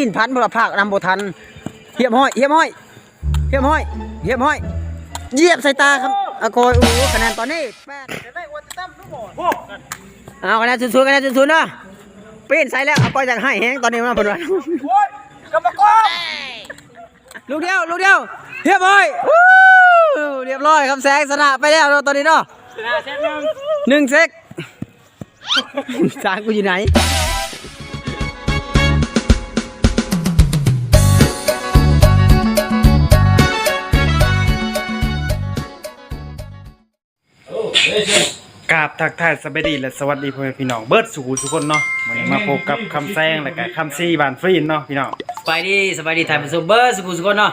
ลิ้นพันเพราะภาคนำบทันเหียบห้อยเหียบห้อยเหียบห้อยเหียบห้อยเหยียบใส่ตาครับอากอยโอ้โหคะแนนตอนนี้แปดเอาคะแนนศูนย์ๆคะแนนศูนย์ๆเนาะปีนใส่แล้วอากอยจะให้แฮงตอนนี้มันเพิ่นว่ากรรมกลูกเดียวลูกเดียวเรียบร้อยเรียบร้อยครับแสงชนะไปแล้วเนาตอนนี้เนาะชนะเส้นหนึ่งหนึ่งเซกจางกูอยู่ไหน กราบทักทายสบายดีและสวัสดีพ่อแม่พี่น้องเบิร์ดสู่ทุกคนเนาะวันนี้มาพบกับคำแซงและก็คำซีบานฟรีนเนาะพี่น้องสบายดีสบายดีถ่ายเป็นซูเบอร์สกุลสกุลเนาะ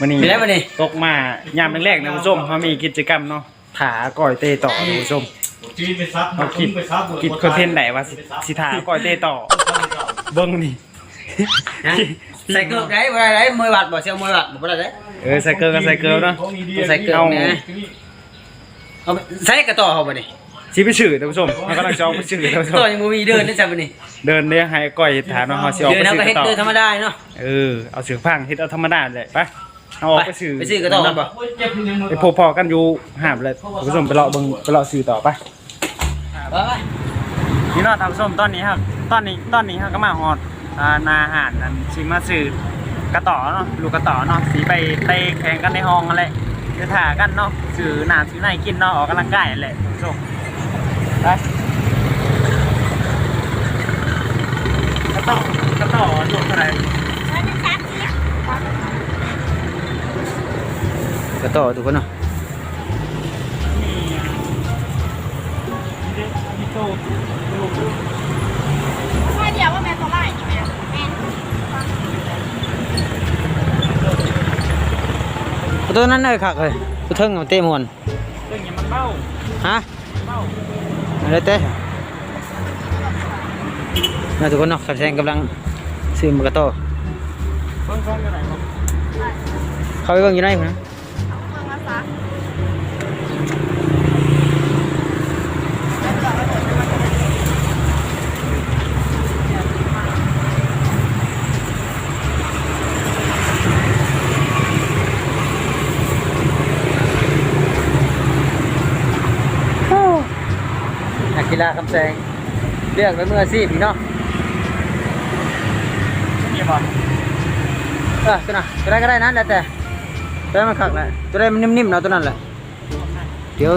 วันนี้เป็นไงวันนี้ ตกมายามแรกๆนะคุณผู้ชมเขามีกิจกรรมเนาะถาก่อยเตะต่อนะคุณผู้ชมจีนไปซับเราคิดคิดคอนเทนต์ไหนว่าสิสิถาก่อยเตะต่อเบิ้งนี่นะใส่เกลือได้บ่ได้ได้มวยบาดบ่เสียวมวยบาดบ่ได้ได้เออใส่เกลือก็ใส่เกลือเนาะใส่เกลือนะ เอาไปใส่กระต่อเขาบ่นี่สิไปชื่อท่านผู้ชมเขากำลังจะเอาไปชื่อท่านผู้ชต่อมยังบ่มีเดินนะจ๊ะบ่นี่เดินเนี่ยให้ก่อยถามเนาะเขาสิออกเดินไปเอาชื่ก็อเฮ็ดต่อเดินธรรมดาเนาะเออเอาเสือพังเฮ็ดเอาธรรมดาเลยไปเอาออกไปชื่อไปซื้อกระต่อกันบ่ไปพบพอกันอยู่หาบเลยคุณผู้ชมไปเลาะเบิ่งไปเลาะซื้อต่อไปไป พี่น้องท่านผู้ชมตอนนี้ครับ ตอนนี้ตอนนี้ครับก็มาฮอดอ่านาอาหารนั่นสิมาซื้อกระต่อเนาะลูกกระต่อเนาะสีไปเตะแข่งกันในห้องอะไร จะถ่ากันเนาะซื้อหนาซื้อไหนกินเนาะออกกำลังกายนั่นแหละท่านผู้ชมไปกระต่อกระต่อลูกเท่าไหร่กระต่อทุกคนเนาะใช่เดียวว่าแม่ตัวไล่นี่แม่แม่ ตัวนั้นเลยคักเลยตัวเทิงมันเตะมวนเรื่องนี้มันเบ้าฮะเบ้าอะไรเต้นะทุกคนเนาะขัดแซงกำลังซื้อมากระโตอเบิ่งซ้อนกันไหนครับเข้าไปเบิ่งอยู่ไหนพุ่นนะเมืองภาษา นั กกีฬาคำแซงเลือกไว้เมื่อสิพี่เนาะนี่บ่เออตัวน่ะตัวใดก็ได้นะแล้วแต่ตัวใดมันคักแหละตัวใดมันนิ่มๆเนาะตัวนั้นแหละเดี๋ยว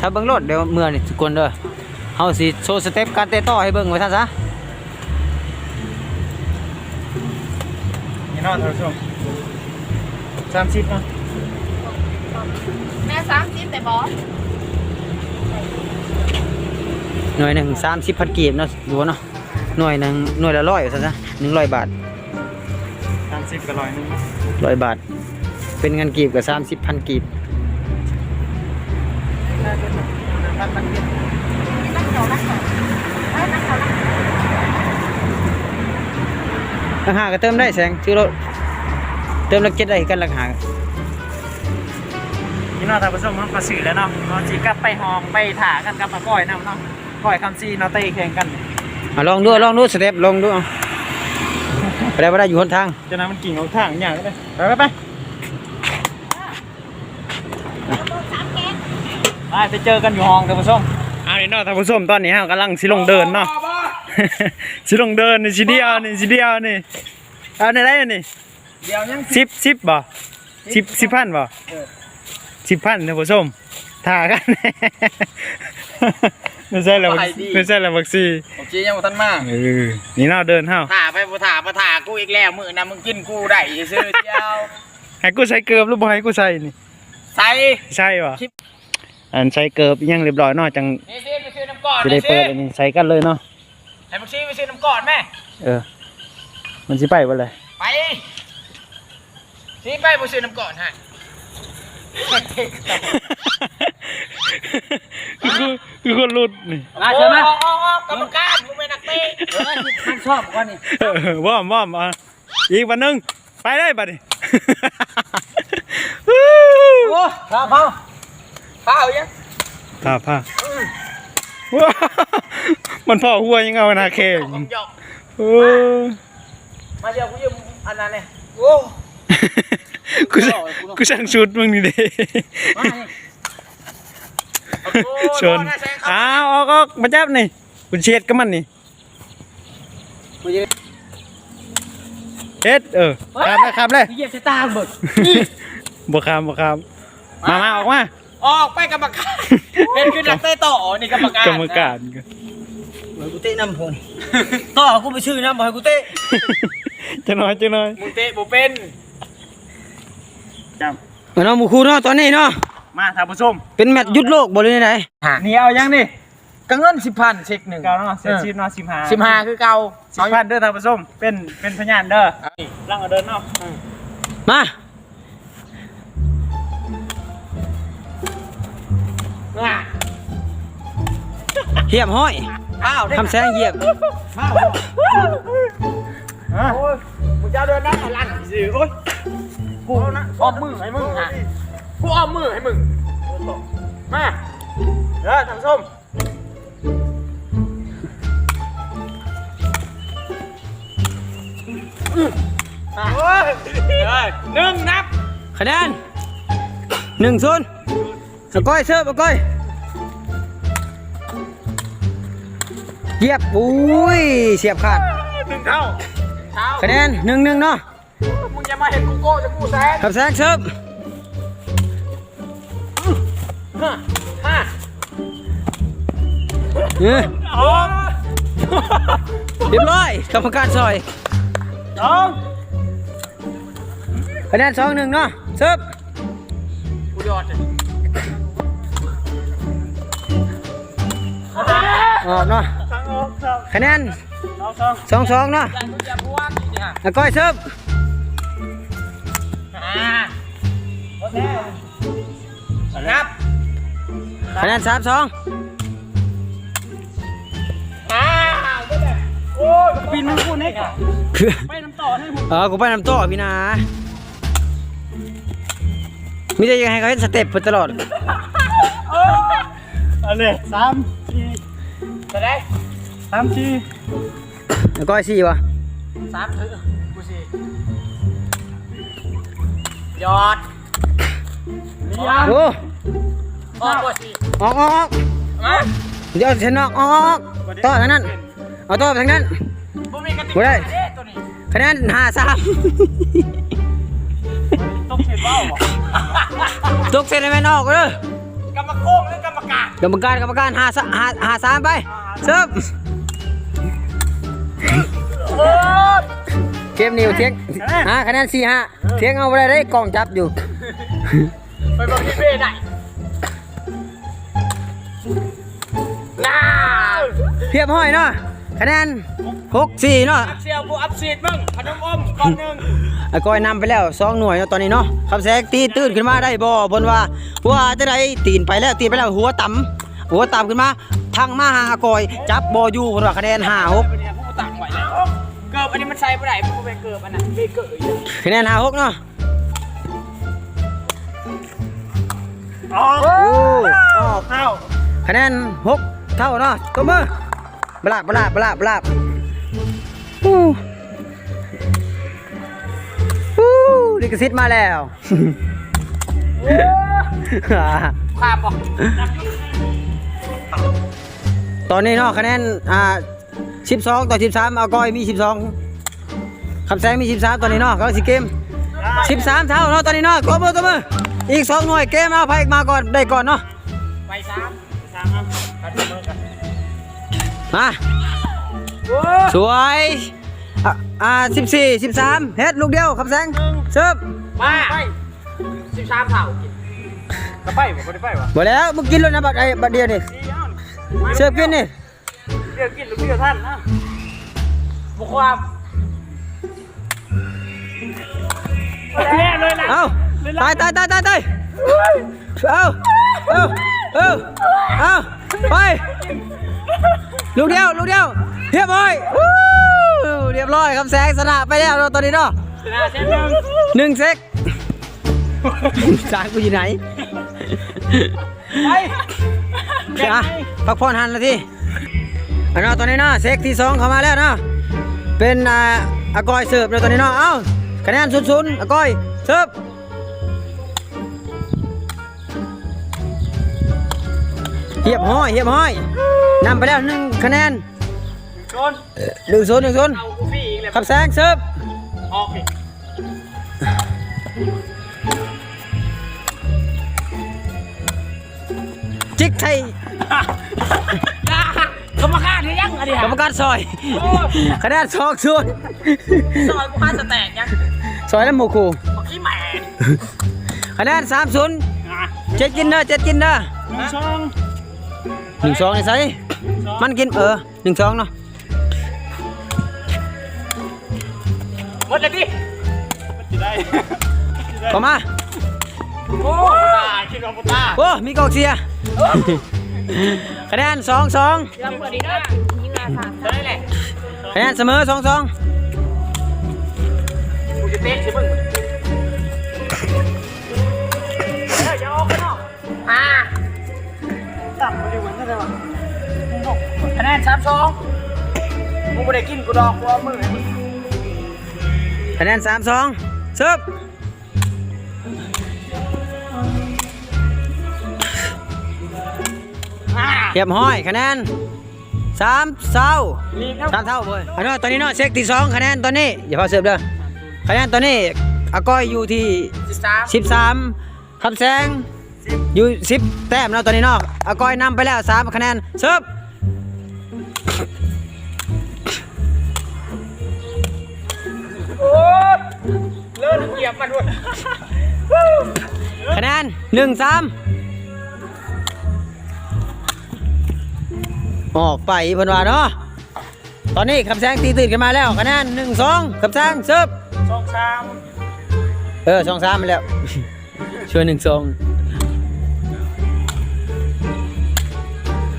ถ้าเบิ่งรถเดี๋ยวเมื่อนี่ทุกคนเด้อเฮาสิโชว์สเต็ปการเตะต่อให้เบิ่งไว้ท่านซะนี่เนาะท่านผู้ชมสามสิบเนาะแม่สามสิบแต่บอส หน่วยหนึ่งสามสิบพันกีบเนาะดูเนาะหน่วยหนึ่งหน่วยละร้อยซะซะหนึ่งร้อยบาทสามสิบกับร้อยหนึงร้อยบาท เป็นเงินกีบกับสามสิบพันกีบนักเขียวนักเขียวเอ้ยนักเขียวนักราคาก็เติมได้แสงชื่อรถเติมละเจ็ดได้กันราคานี่เนาะท่านผู้ชมมันก็สื่อแล้วเนาะเราจีกลับไปห้องไปถ่ากันกับมาก้อยนำเนาะ ก้อยคำซีเนาะเตะแข่งกันอะลองดูลองดูสเต็ปลองดูเอาไปได้ไปได้อยู่หนทางจะนั้นมันกิ่งเอาทางอย่างก็ได้ไปไปไปไปไปเจอกันอยู่ห้องท่านผู้ชมเอานี่เนาะท่านผู้ชมตอนนี้ฮะกำลังสิลงเดินเนาะสิลงเดินนี่สิเดียวนี่สิเดียวนี่เอาในไรนี่เดี๋ยวยังสิบสิบบ่สิบสิบพันบ่สิบพันท่านผู้ชมถ่ากัน ไม่ใช่แล้วไม่ใช่แล้วบักซีผมชี้ยังบ่ทันมาเออนี่เนาะเดินเฮาถ่าไปบ่ถ่าบ่ถ่ากูอีกแล้วมื้อนะมึงกินกูได้ซื้อเดียวให้กูใส่เกือบหรือบ่ให้กูใส่นี่ใส่ ใช่ป่ะอันใส่เกือบอิหยังเรียบร้อยเนาะจังนี่สิไปซื้อน้ำก่อนจะได้เปิดอันนี้ใส่กันเลยเนาะให้มึงชี้ไปซื้อน้ำก่อนแม่ เออ มันสิไปบ่เลยไปชี้ไปบ่ซื้อน้ำก่อนฮะ คือคือคนรุดนี่มาเชิญมาโอ้โอ้โอ้กรรมการกูเป็นนักเตะเออมันชอบก่อนนี่เออว่อมว่อมอะอีกวันหนึงไปได้บัดนี้โอ้พาเผาเปล่ายังผ้าผ้าว้าวมันพ่อหัวยังเอาหน้าแข้งผมหยอกโอ้มาเดี๋ยวกูยืมอันนั้นเลยโอ้ กูสั่งกูสั่งชุดมึงนี่เด้มานี่โอ้ชนโดะแซงเข้าอ้าวออกออกมาจับนี่กูเช็ดกับมันนี่เฮ็ดเออครับเลยครับเลยเหยียบใส่ตาเบิกบ่คามบ่คามมามาออกมาออกไปกรรมการเป็นคือนักเตะต่อนี่กรรมการกรรมการเหมือนกูเตะน้ำผมต่อกูไปชื่อน้ำบอกให้กูเตะจะน้อยจะน้อยมึงเตะบ่เป็น จับเอาเนาะหมู่คู่เนาะตอนนี้เนาะมาท่านผู้ชมเป็นแมตช์ยุดโลกบ่เลยไหนนี่เอายังนี่กังเงินสิบพันเช็คหนึ่งเก่าเนาะเสียชีพเนาะสิบห้าสิบห้าคือเก่าสิบพันเด้อท่านผู้ชมเป็นเป็นพยานเด้อนี่ร่างเอาเดินเนาะมาอะเหียบห้อยอ้าวได้คำแสงเหยียบอะโอ้ยมึงจะเอาเดินหน้าหลังสิโอ้ย กูอ้อมมือให้มึงฮะกูอ้อมมือให้มึง มาเด้อท่านผู้ชมอะโอ้ยเอ้ยหนึ่งนับคะแนนหนึ่งศูนย์เอาก้อยเสิร์ฟเอาก้อยเหยียบอุ้ยเสียบขาดหนึ่งเท่าเท่าคะแนนหนึ่งหนึ่งเนาะมึง อย่ามาเห็นกูโก้จะกูแซงคำแสงเสิร์ฟห้าห้าเออโอ้ยเรียบร้อยกรรมการซอยสองคะแนนสองหนึ่งเนาะเสิร์ฟกูยอดเลยออกเนาะสองออกสองคะแนนสองสองสองสองเนาะอย่ามึงอย่าพวกนี่เนี่ยเอาก้อยเสิร์ฟ นับคะแนนสามสองอ่าโอ้ยปีนมึงพูดให้ก่อนไปน้ำต่อให้มึงเออกูไปนำต่อพี่นามีแต่ยังให้เขาเห็นสเต็ปไปตลอดเอาเลยสามสี่จะได้สามสี่แล้วก้อยสี่วะสามถือกูสิยอด โอ้ออกกูสิออกออกออกมาเดี๋ยวฉันออกออกออกต่อทางนั้น เอาต่อไปทางนั้นบ่มีกติบ่ได้กาเด้ตัวนี้คะแนนห้าสามต้องเช็ดเบ้าบ่ตกเซนให้แม่นออกเลยกรรมโกงหรือกรรมการกรรมการกรรมการห้าสามห้าห้าสามไปเสิร์ฟโอ้ยเกมนิวเทียงฮะคะแนนสี่ห้าเทียงเอาไปได้กองจับอยู่ ไปบอกที่เบ้ได้น้าเพียบห้อยเนาะคะแนนหกสี่เนาะอัพเซียวกูอัพซีดมึงขนมอมก้อนหนึ่งไอ้ก้อยนำไปแล้วสองหน่วยเนาะตอนนี้เนาะคำแสงตีตื่นขึ้นมาได้บ่บนว่าว่าจะได้ตีนไปแล้วตีนไปแล้วหัวต่ำหัวต่ำขึ้นมาทางมาหาอากอย จับบ่อยู่บนว่าคะแนนห้าหกเนี่ยผู้ตังไว้แล้วเกิบอันนี้มันใส่ไม่ได้ผู้ไปเกิบอันนั้นเบเกอร์อยู่คะแนนห้าหกเนาะ ออกโอ้ออกเข้าคะแนนหกเท่าเนาะตัวมือบลาบบลาบบลาบบลาบอู้อู้ลิขสิทธิ์มาแล้วความบอกตอนนี้เนาะคะแนนอ่า12ต่อ13เอาก้อยมี12คำแสงมี13ตอนนี้เนาะเขาสิเกม13เท่าเนาะตอนนี้เนาะตัวมือตัวมือ อีก2หน่วยเกมเอาไพ่มาก่อนได้ก่อนเนาะไปสามสามครับกันมือกันมาสวยอะอ่า14 13เฮ็ดลูกเดียวคำแสงเสิร์ฟมาสิบสามเท่ากินกระไปบ่ได้ไปวะบ่แล้วมึงกินแล้วนะบัดไอ้บัดเดียวนี่สี่อ้าวเสิร์ฟกินนี่เดี๋ยวกินหรือเดี๋ยวท่านนะบุกความแน่เลยนะเอา ตายตายตายตายตายเอาเอาเอาเอาไปลูกเดียวลูกเดียวเรียบร้อยวู้เรียบร้อยคำแสงชนะไปแล้วเนาะตอนนี้เนาะชนะเช่นหนึ่งหนึ่งเซกจานกูอยู่ไหนไปอะพักผ่อนหันละทีอันเนาะตอนนี้เนาะเซกที่สองเข้ามาแล้วเนาะเป็นอ่าอากอยเสิร์ฟเลยตอนนี้เนาะเอ้าคะแนนศูนย์ศูนย์อากอยเสิร์ฟ เหียบห้อยเหียบห้อยนำไปแล้วหนึ่งคะแนนโดนหนึ่งศูนย์หนึ่งศูนย์เอากูฟี่อีกเลยขับแซงเสิร์ฟออกอีกจิกไทยกรรมการหรือยังอันนี้กรรมการซอยคะแนนสองศูนย์ซอยกูพาสแต็กยังซอยแล้วหมูคูบอกขี้แหม่คะแนนสามศูนย์เจ็ดกินเด้อเจ็ดกินเด้อหนึ่งสอง หนึ่งสองนี่ใส่มันกินเออหนึ่งสองเนาะหมดเลยดิมันจะได้เข้ามา โอ้ตายคิดว่าตาโอ้ มีกองเชียร์คะแนนสองสองยังเปิดดีนะยิงอาสาเท่านั้นแหละคะแนนเสมอสองสองกูจะเตะใช่มึงเนนสามสองมึงไม่ได้กินกูดอกกูเอามือให้มึงคะแนนสามสองเสิร์ฟเรียบห้อยคะแนนสามเท่ารีบครับสามเท่าเว้ยอันนี้ตอนนี้เนาะเช็คที่สองคะแนนตอนนี้อย่าพอเสิร์ฟเด้อคะแนนตอนนี้อาก้อยอยู่ที่สิบสามสิบสามคำแสงอยู่สิบแต้มเนาะตอนนี้เนาะอาก้อยนำไปแล้วสามคะแนนเสิร์ฟ เลิศเหยียบมันด้วยคะแนนหนึ่งสามออกไปเพิ่นว่าเนาะตอนนี้คำแสงตีตื่นกันมาแล้วคะแนนหนึ่งสองคำแสงเสิร์ฟสองสามเออสองสามไปแล้วช่วยหนึ่งสอง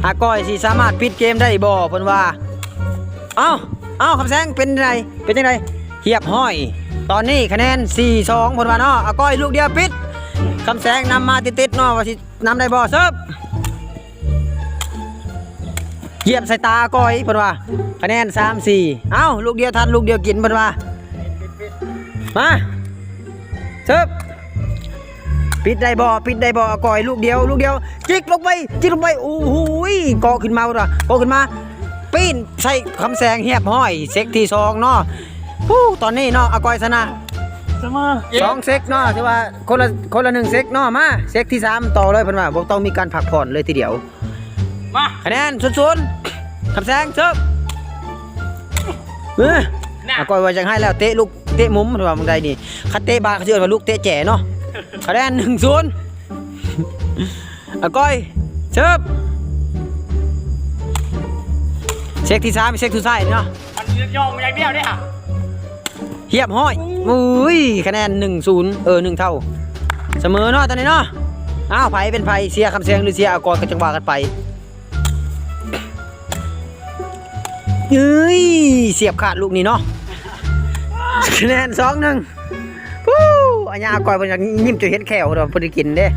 อาก้อยสิสามารถปิดเกมได้บ่เพิ่นว่า เอ้า เอ้าคำแสงเป็นไงเป็นยังไงเหียบห้อย ตอนนี้คะแนน 4 2เพิ่นว่าเนาะอาก้อยลูกเดียวปิดคำแสงนำมาติดๆเนาะว่าสินำได้บ่เซิร์ฟเหยียบใส่ตาอาก้อยเพิ่นว่าคะแนน 3 4 เอ้าลูกเดียวทันลูกเดียวกินเพิ่นว่ามาเซิร์ฟปิดได้บ่ปิดได้บ่อาก้อยลูกเดียว ลูกเดียว จิกลงไปจิกลงไปโอ้โหเกาะขึ้นมาเพิ่นว่าเกาะขึ้นมาปีนใส่คำแสงเหียบห้อยเซ็กที่สองเนาะ ฮู้ตอนนี้เนาะอากอยชนะเสมอสองเซ็กเนาะถือว่าคนละคนละหนึ่งเซ็กเนาะมาเซ็กที่สามต่อเลยเพิ่นว่าบ่ต้องมีการพักผ่อนเลยทีเดียวมาคะแนนศูนย์ศูนย์คำแสงเซิร์ฟเอออากอยว่าจังให้แล้วเตะลูกเตะมุมเพิ่นว่ามึงได้นี่คัดเตะบาเขาสิเอิ้นว่าลูกเตะแจ๋เนาะคะแนนหนึ่งศูนย์อากอยเซิร์ฟเซ็กที่สามเซ็กที่ใส่เนาะมันยองอย่างเดียวเนี่ย เฮียบห้อยอุ้ยคะแนน1นศูนย์เออหนึ่งเท่า เสมอเนาะตอนนี้เนาะอ้าวไผเป็นไผเสียคำเสียงหรือเสียอากรกันจังหวะกันไปเฮ้ยเสียบขาดลูกนี้เนาะคะแนนสองหนึ่งปู้อันนี้อากรมันอยากยิ้มจะเห็นแขวเราเพิ่นได้กินเด้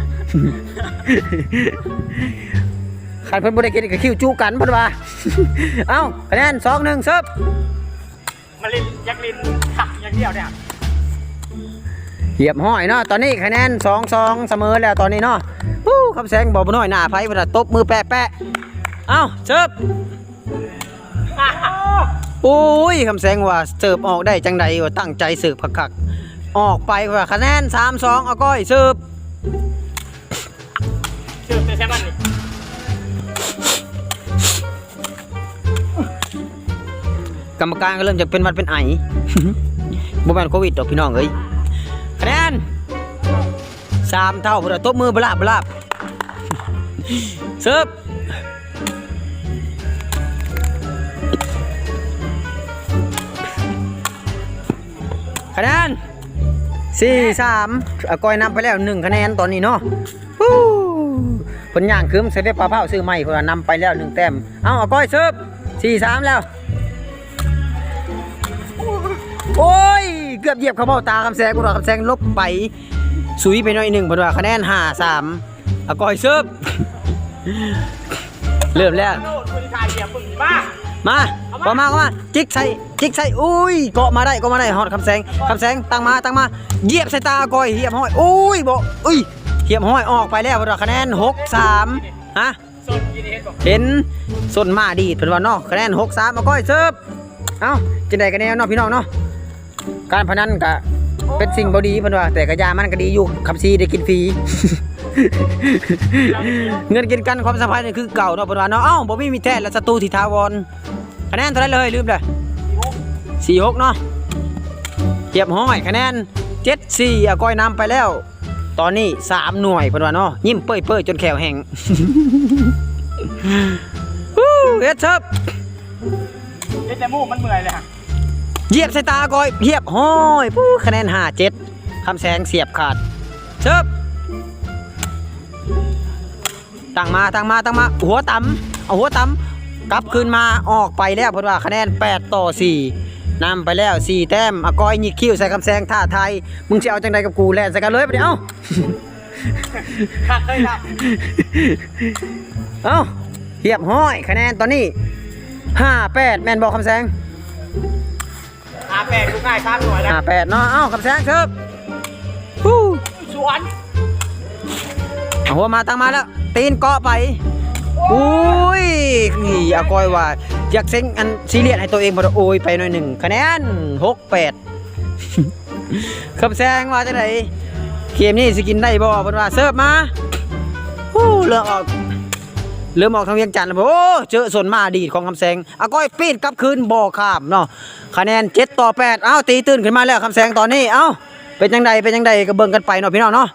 ขันเพิ่นบ่ได้กินก็คิวจูกันเพิ่นว่าเอ้าคะแนนสองหนึ่งเซิร์ฟมาลินยักลินขัก อย่างเดียวเนี่ยเหยียบห้อยเนาะตอนนี้คะแนนสองสองเสมอแล้วตอนนี้เนาะฮู้คำแสงบอกบ่น้อยหน้าไผเวลาตบมือแปะแปะเอ้าเสิร์ฟโอ้ยคำแสงว่าเสิร์ฟออกได้จังใดว่าตั้งใจเสิร์ฟคักๆออกไปว่าคะแนน3 2เอาก้อยเสิร์ฟชื่อเตใช่มันนี่กรรมการก็เริ่มจากเป็นหวัดเป็นไอ บ่แม่นโควิดดอกพี่น้องเอ้ยคะแนนสามเท่าพุ่นนะตบมือบลาบบลาบเสิร์ฟคะแนนสี่สามอากอยนำไปแล้วหนึ่งคะแนนตอนนี้เนาะผลย่างคืมเสด็จปลาเผาซื้อใหม่คนละนำไปแล้วหนึ่งแต้ม เอาอากอยเซิร์ฟสี่สามแล้ว โอ้ย เกือบเหยียบเขาเบ้าตาคำแซงกูรอคำแซงลบไปสุยไปหน่อยหนึ่งเพนว่าคะแนนห้าสามอากอยเซิร์ฟเริ่มแล้ว มามาพอมาก็มา จิกใส่ จิกใส่ อุ้ย เกาะมาได้ เกาะมาได้ฮอดคำแสงคำแสงตั้งมา ตั้งมา เหยียบใส่ตาอากอย เหยียบห้อย อุ้ยบ่อุ้ย เหยียบห้อยออกไปแล้วเพิ่นว่าคะแนน6 3ฮะส้นกินเห็นส้นมาดีเพิ่นว่าเนาะคะแนน6 3อากอยเสิร์ฟเอ้าจังได๋กันแน่เนาะพี่น้องเนาะ การพนันก็เป็นสิ่งบ่ดีเพิ่นว่า แต่ก็ยามันก็ดีอยู่คำซีได้กินฟรี เงินกินกันความสัมพันธ์นี่คือเก่าเนาะเพิ่นว่าเนาะเอ้าบ่มีมีแท้และศัตรูที่ถาวรคะแนนเท่าไหร่เลยลืมเลย46เนาะเทียบห้อยคะแนน74อะก้อยนำไปแล้ว ตอนนี้3หน่วยเพิ่นว่าเนาะยิ้มเปื่อยๆจนแขวแห้งฮู้เฮ็ดเซิบเห็ดแต่มูกมันเมื่อยเลยฮะ เหยียบใส่ตาก้อยเหยียบห้อยปู้คะแนน57คำแสงเสียบขาดเซิบตั้งมาตั้งมาตั้งมา หัวต่ำเอาหัวต่ำกลับคืนมาออกไปแล้วเพิ่นว่าคะแนน 8 ต่อ 4นำไปแล้ว 4 แต้มอากอยหยิกคิ้วใส่คำแสงท่าไทย มึงจะเอาจังใดกับกูแล่นใส่กันเลยไปเดี๋ยวคักเลยครับเอ้าเหียบห้อยคะแนนตอนนี้ห้าแปดแมนบอกคำแสงอาแปลกลูกง่ายข้ามหน่วยแล้วห้าแปดเนาะเอ้าคำแสงครับฮู้สวนเอาหัวมาตั้งมาแล้ว ตีนเกาะไปอุ้ยนี่อากอยว่า อยากเซ็งอันซีเรียสให้ตัวเองบ่ได้โอยไปหน่อยหนึ่งคะแนนหกแปดคำแสงว่าจะไหนเกมนี้สกินได้บ่เพิ่นว่าเสิร์ฟมาฮู้เรื่องออก เริ่มออกทางเวียงจันทร์แล้วบอกโอ้เจอส่วนมาดีดของคำแสงอาก้อยปีนกลับคืนบ่อข้ามเนาะคะแนน7ต่อ8เอ้าตีตื่นขึ้นมาแล้วคำแสงตอนนี้เอ้าเป็นจังใดเป็นจังใดก็เบิ่งกันไปเนาะพี่น้องเนาะ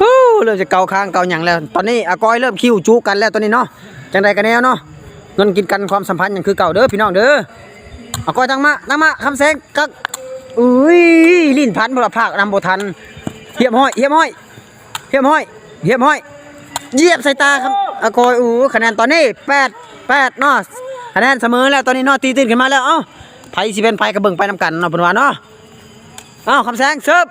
ฮู้เริ่มจะเกาค้างเกาหยังแล้ว ตอนนี้อาก้อยเริ่มคิวจุกันแล้วตอนนี้เนาะจังใดกันแน่เนาะเงินกินกันความสัมพันธ์ยังคือเก่าเด้อพี่น้องเด้ออาก้อยตั้งมาตั้งมาคำแสงกักอุ้ยลิ้นพันบ่ละภาคนำบทันเหียบห้อยเหียบห้อยเหียบห้อยเหียบห้อย เหยียบใส่ตาครับอากอยอูคะแนนตอนนี้แปดแปดเนาะคะแนนเสมอแล้วตอนนี้เนาะตีตื่นขึ้นมาแล้วเอ้าไผสิเป็นไผกระเบิ่งไปนำกันเนาะเพิ่นว่าเนาะเอ้าคำแสงเสิร์ฟ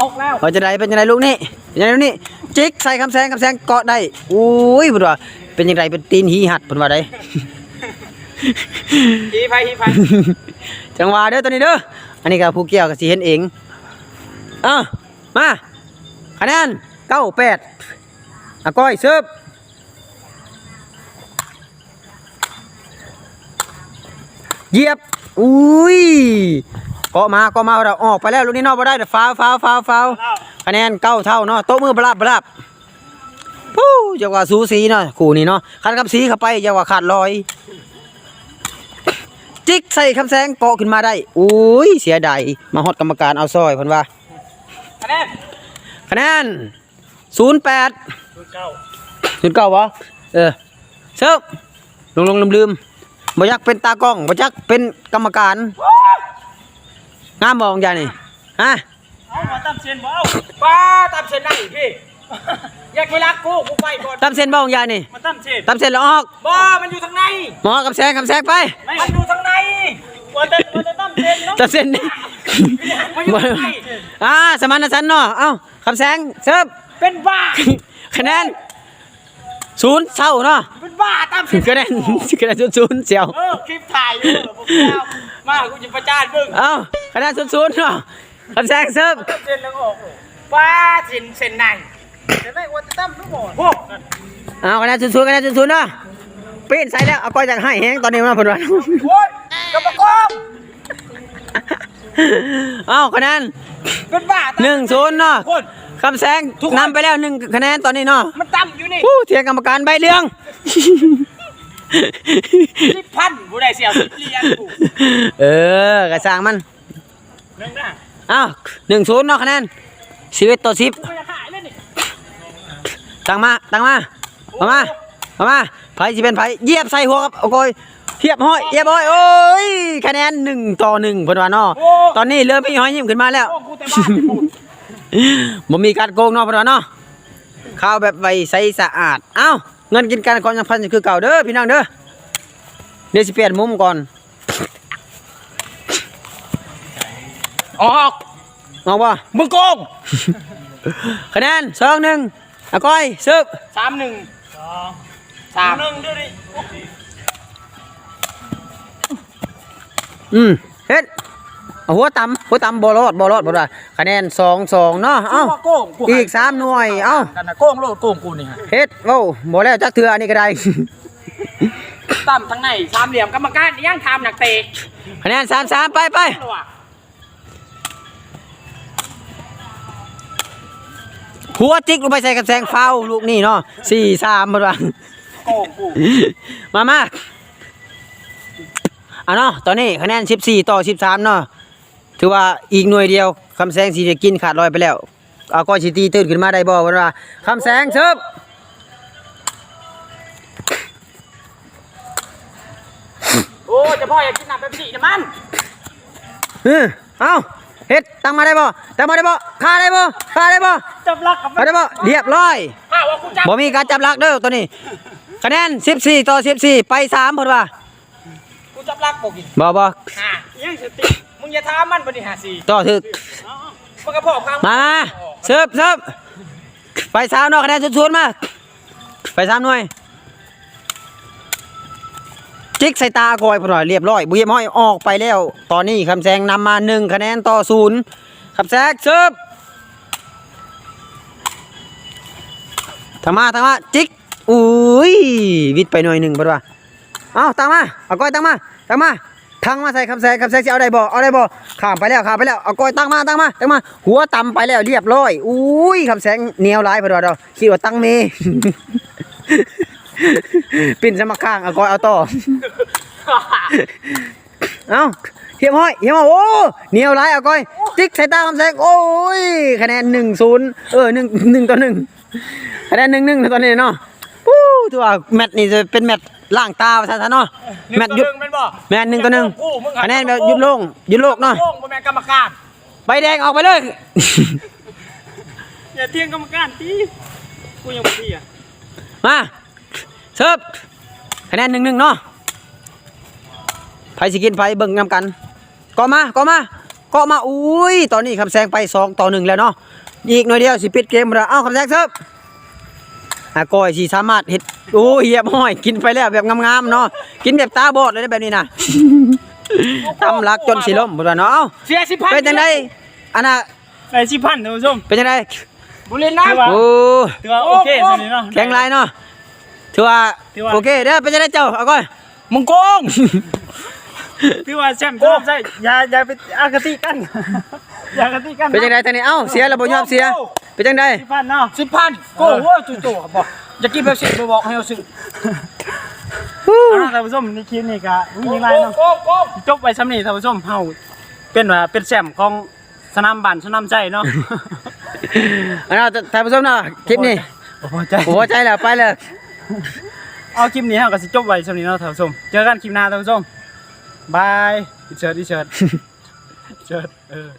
ออกแล้วว่าจะได้เป็นจังไดลูกนี่เป็นจังไดลูกนี่จิกใส่คำแสงคำแสงเกาะได้อุ้ยเพิ่นว่าเป็นจังไดเป็นตีนหีหัดเพิ่นว่าได้ฮีไฟฮีไฟจังหวะเด้อตัวนี้เด้ออันนี้ก็ผู้เกี่ยวก็สิเห็นเองเอ้ามา คะแนน98อาก้อยเสิร์ฟเหยียบ อุ้ยเกาะมากาะมาเราออกไปแล้วลูกนี้นอกมาได้แต่ฟาวฟาวฟาวฟาวคะแนนเก้าเท่าเนาะโต๊ะมือบลาบบลาบปู้จะว่าสูสีเนาะคู่นี้เนาะคันกับสีเข้าไปจะว่าขาดลอย จิกใส่คำแสงเกาะขึ้นมาได้อุ้ยเสียดายมาฮอดกรรมการเอาซอยพิ่นว่าคะแนน คะแนนศูนย์แปดเก้าศูนย์เก้าวะเออเซิร์ฟลงลงลืมลืมบ่อยักเป็นตากล้องบ่อยักเป็นกรรมการงามบองยานี่ฮะเอามาตั้มเซนบ่เอาป้าตั้มเซนนั่งอีกพี่อยากไปรักกูกูไปก่อนตำเส้นบองยานี่มาตั้มเซนตำเส้นแล้วออกบ่มันอยู่ทางในหมอกับแสงกับแสงไปมันอยู่ทางใน วันเดินวันเดินตั้มเซนเนาะตำเส้นนี่มันอยู่ทางในอ่าสมานฉันท์เนาะเอ้าคำแสงเซิร์ฟเป็นบ้า คะแนนศูนย์เศร้าเนาะเป็นบ้าตั้มเซนคะแนนคะแนนศูนย์ศูนย์เสียวเออคลิปถ่ายอยู่เออผมเอามากูจะประจานมึงเอ้าคะแนนศูนย์ศูนย์เนาะคำแสงเซิร์ฟตั้มเซนแล้วก็ออกป้าเซนเซนในเซนในวันจะตั้มทุกหมดพวกเอาคะแนนศูนย์ศูนย์คะแนนศูนย์ศูนย์เนาะปีนใส่แล้วเอาก้อยจากให้แห้งตอนนี้มาเพิ่นว่าโอ้ย กระปะกอบเอาคะแนนเป็นบ้าตั้มหนึ่งศูนย์เนาะคนคำแสงนำไปแล้วหนึ่งคะแนนตอนนี้เนาะมันตั้มอยู่นี่ผู้เทียงกรรมการใบเรื่องสิบพันผู้ใดเสียสิบเหรียญกูเออกระสร้างมันเรื่องหน้าอ้าวหนึ่งศูนย์เนาะคะแนนสิบเอ็ดต่อสิบกูจะขายเลยนี่ตั้งมาตั้งมาเอามาเอามาไผสิเป็นไผเหยียบใส่หัวครับโอ้ย เทียบห้อยเหยียบห้อยโอ้ยคะแนนหนึ่งต่อหนึ่งเพิ่นว่าเนาะตอนนี้เริ่มพี่ห้อยยิ้มขึ้นมาแล้วโอ้กูแต่บ้านที่พูดบ่มีการโกงเนาะเพิ่นว่าเนาะข้าวแบบไวใสสะอาดเอ้าเงินกินกันความสัมพันธ์คือเก่าเด้อพี่น้องเด้อเดี๋ยวสิเปลี่ยนมุมก่อนออกเอาบ่มึงโกงคะแนนสองหนึ่งอาก้อยซึบสามหนึ่งสามหนึ่งด้วยดิ อืมเฮ็ดเอาหัวต่ำหัวต่ำบ่รอดบ่รอดบ่ได้คะแนนสองสองเนาะเอ้าโกงกูอีกสามหน่วยเอ้ากันนะโกงโลดโกงกูนี่ฮะเฮ็ดเว้าบ่แล้วจักเทื่ออันนี้ก็ได้ต่ำทั้งในสามเหลี่ยมกรรมการย่างทำหนักเตะคะแนนสามสามไปไปตัวหัวจิกลงไปใส่กับแสงเฝ้าลูกนี่เนาะสี่สามบ่ว่าโกงกูมามา อะเนาะตอนนี้คะแนน 14 ต่อ 13 เนาะถือว่าอีกหน่วยเดียวคำแสงสีจะกินขาดลอยไปแล้วเอาก้อยสิตีตื่นขึ้นมาได้บ่ว่าว่าคำแสงเชิบโอ้เจะพ่ออยากกินน้ำเป๊ปซี่นะมันเออเอาเฮ็ดตั้งมาได้บ่ตั้งมาได้บ่ฆ่าได้บ่ฆ่าได้บ่จับลักกับฆ่าได้บ่เรียบร้อยข้าวว่ากูจับบ่มีการจับหลักเด้อตัวนี้ คะแนน 14 ต่อ 14 ไป3เพิ่นว่า กูจับลักบอกกินบ่บ่อ่ายังสติมึงอย่าท้ามมันบริหารสีต่อถึกมันกระเพาะพังมาเสิร์ฟเสิร์ฟไปสามเนาะคะแนนชุดๆมาไปสามหน่วยจิกใส่ตาคอยพอหน่อยเรียบร้อยบุยมห้อยออกไปแล้ว ตอนนี้คำแซงนำมาหนึ่งคะแนนต่อศูนย์คำแซงเสิร์ฟทำมาทำมาจิกอุ้ยวิดไปหน่อยหนึ่งพอดว่าเอาตั้งมาเอาก้อยตั้งมา ตั้งมาทั้งมาใส่คำแซงคำแซงจะเอาได้บ่เอาได้บ่ข้ามไปแล้วข้ามไปแล้วเอาก้อยตั้งมาตั้งมาตั้งมา หัวต่ำไปแล้วเรียบร้อยอุ้ยคำแซงเหนียวร้ายพอดว่าเราคิดว่าตั้งเมปิ่นสมัครข้างเอาก้อยเอาต่อเอาเฮียมห้อยเฮียมห้อยโอ้เหนียวไรเอาก้อยติ๊กใส่ตาคำแสงโอ้ยคะแนนหนึ่งศูนย์เออหนึ่งหนึ่งต่อหนึ่งคะแนนหนึ่งหนึ่งตอนนี้เนาะ ถือว่าแมตช์นี่จะเป็นแมตช์ล่างตาประชาชนเนาะแมตช์หยุดเป็นบ่แมตช์หนึ่งต่อหนึ่งกูมึงคะแนนแบบหยุดโลงหยุดโลกเนาะโกงกูแม่กรรมการใบแดงออกไปเลยอย่าเที่ยงกรรมการตีกูยังไม่ตีอะมาเสิร์ฟคะแนนหนึ่งหนึ่งเนาะไผสิกินไผเบิ่งนำกันก็มาก็มาก็มาอุ้ยตอนนี้คำแซงไปสองต่อหนึ่งแล้วเนาะอีกหน่อยเดียวสิปิดเกมแล้วเอ้าคำแซงเสิร์ฟ อากอยสิสามารถเฮ็ดโอ้ยเหียบห้อย กินไปแล้วแบบงามๆเนาะกินแบบตาบอดเลยนะแบบนี้นะตำลักจนสิล้มบ่ว่าเนาะเอ้าเสียสิพันเป็นจังไดอันน่ะในสิพันท่านผู้ชมเป็นจังไดบุรีรัมย์โอ้ถือว่าโอเคสุดนี้เนาะแข็งไรเนาะถือว่าถือว่าโอเคเด้อเป็นจังไดเจ้าเอาก่อนมึงโกงถือว่าแชมป์ชนะใจอย่าอย่าไปอคติกัน อย่าอคติกันเป็นจังไดทางนี้เอ้าเสียแล้วบ่ยอมเสียเป็นจังไดสิพันเนาะสิพันโกงเว่าจู่ๆครับบอกจะกินเป๊ปซี่ไปบอกให้เอาซื้อเอาล่ะท่านผู้ชมในคลิปนี้ก็มีหลายเนาะโกงโกงจบไปซ้ำนี้ท่านผู้ชมเฮาเป็นว่าเป็นแชมป์ของสนามบ้านสนามใจเนาะอันนั้นท่านผู้ชมเนาะคลิปนี้บ่พอใจโอ้ใจแล้วไปเลยเอาคลิปนี้เฮาก็สิจบไว้ซ้ำนี้เนาะท่านผู้ชมเจอกันคลิปหน้าท่านผู้ชมบายอิเชิดอิเชิดอิเชิดเออ